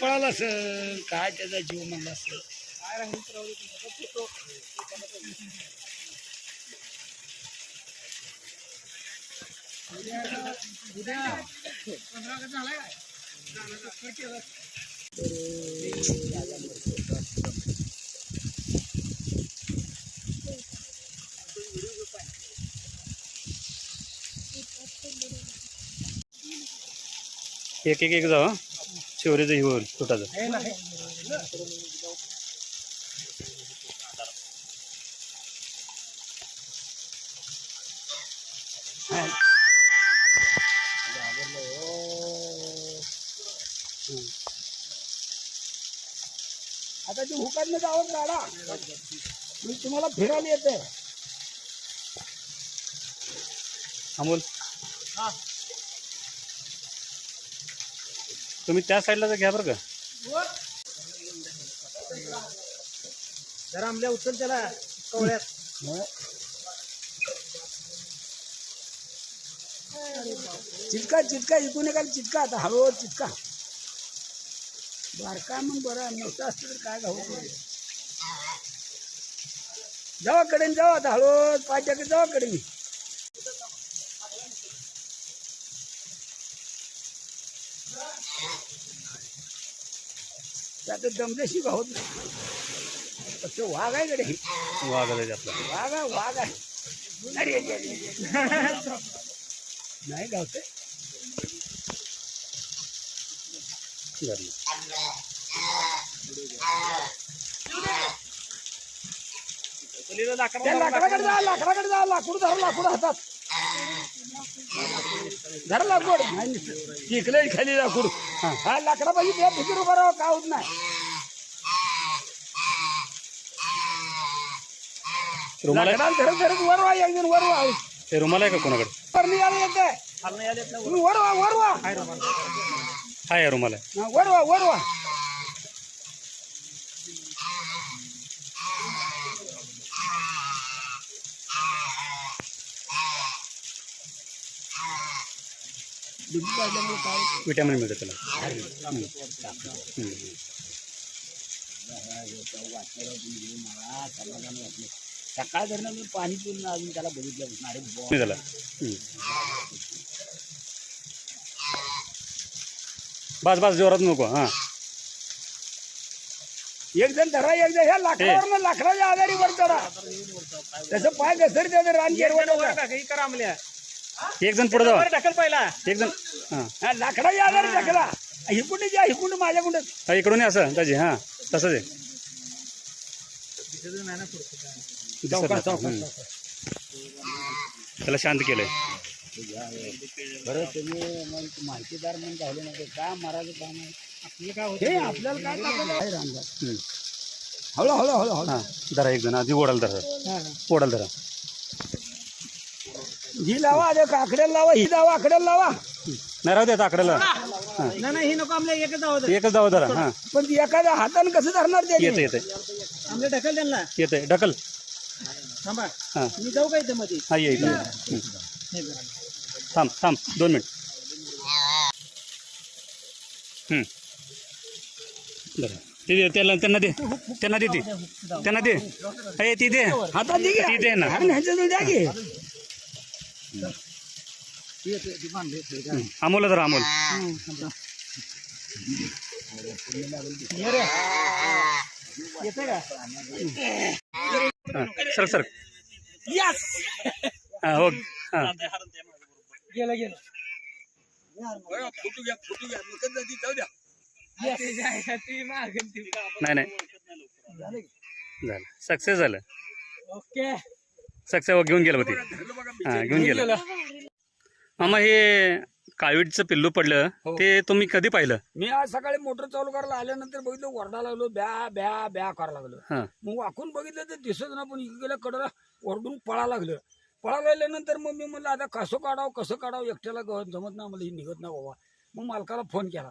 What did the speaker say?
पळाला असं काय त्याचा जीव म्हणला असं एक एक एक जाऊ शिवरीचं ही होईल तुटाचं. आता ते हुकातनं जावं काढा. मी तुम्हाला फिरायला येते अमोल. तुम्ही त्या साईडला घ्या बरं का. जरा आमल्या उचल त्याला कवळ्यात. चिटका चिटका इकू नका चिटका आता हळूहळू चिटका. बारका मग बरं मोठा असतं तर काय घाऊ जावा कडे जावा आता हळूहळू पाचच्या जावा कडे त्यात दमदेशी होत नाही. वाघ आहे कडे वाघ आहे आपला वाघ आहे वाघ आहे. अरे. नाही गावते लाकडाकडे जा लाकडाकडे जा. लाकूड धर लाकूड हातात. धर लाकूड शिकले खाली लाकूड हा. लाकडा पाहिजे त्या भीतीर उभा राहा का होत नाही. रुमाल आहे लाकडाला धरत धरत वर वा एक जण वर वा ते रुमाल आहे का कोणाकडे? नाही आलं येते तुम्ही वर वा वर वा हा या रुमाल आहे. हा, वर वा वर वा काय? विटॅमिन मिळतं त्याला हम्म. सकाळ धरणं मी पाणी पिऊन अजून त्याला बघितलं नाही अरे झाला हम्म. बस बस जोरात नको हां एक जण धरा एक जण ह्या लाकडावर लाकडाच्या आधारी वर चढा त्याचं पाय घसर त्याचं रान गिरवलं एक जण पुढे जावा. ढकल पहिला. एक जण हां. लाकडाच्या आधारी ढकला. हिकुंड माझ्याकुंड हा इकडून ये असं दाजी हां. तसंच आहे. हम्म. त्याला शांत केलंय. बरं तुम्ही मग माहितीदार म्हणून राहिले नाही काय मारायचं काम आहे? आपलं काय होतं? हे आपल्याला काय रामदास. हळू हळू हळू हळू. हां धरा एक जण आधी ओढायला धरा. ओढायला धरा. ही लावा अरे काकड्याला लावा ही लावा आकड्याला लावा. नाही राहू द्या आकड्याला. हां. नाही ही नको आमल्या एकच जावं एकच जावं धरा हां. पण एखाद्या हातानं कसं धरणार ते येतं येतं आमल्या ढकल त्यांना. येतंय ढकल. थांबा. हां. मी जाऊ का इथं मध्ये हा ये इकडे हम्म. थांब थांब दोन मिनिट. बरं. ते दे, त्याला त्यांना दे. त्यांना दे ती. त्यांना दे. ती दे. हातात दे ती दे ना. आणि ह्याच्यातून द्या की. अमोल. जरा अमोल सर सर. यस हां गेलं गेलं. नाही नाही. झालं. सक्सेस झालं. ओके सक्सेस घेऊन गेलं होती. हां घेऊन गेलं मामा हे काळवीटचं पिल्लू पडलं ते तुम्ही कधी पाहिलं? मी आज सकाळी मोटर चालू करायला आल्यानंतर बघितलं वरडा लागलो ब्या ब्या ब्या करायला लागलो. हां. मग वाकून बघितलं तर दिसत ना पण इकडे गेल्या कडला ओरडून पळा लागलं. पळा लागल्यानंतर मग मी म्हणलं आता कसं काढावं कसं काढावं एकट्याला ग- जमत ना मला ही निघत ना बाबा. मग मालकाला फोन केला.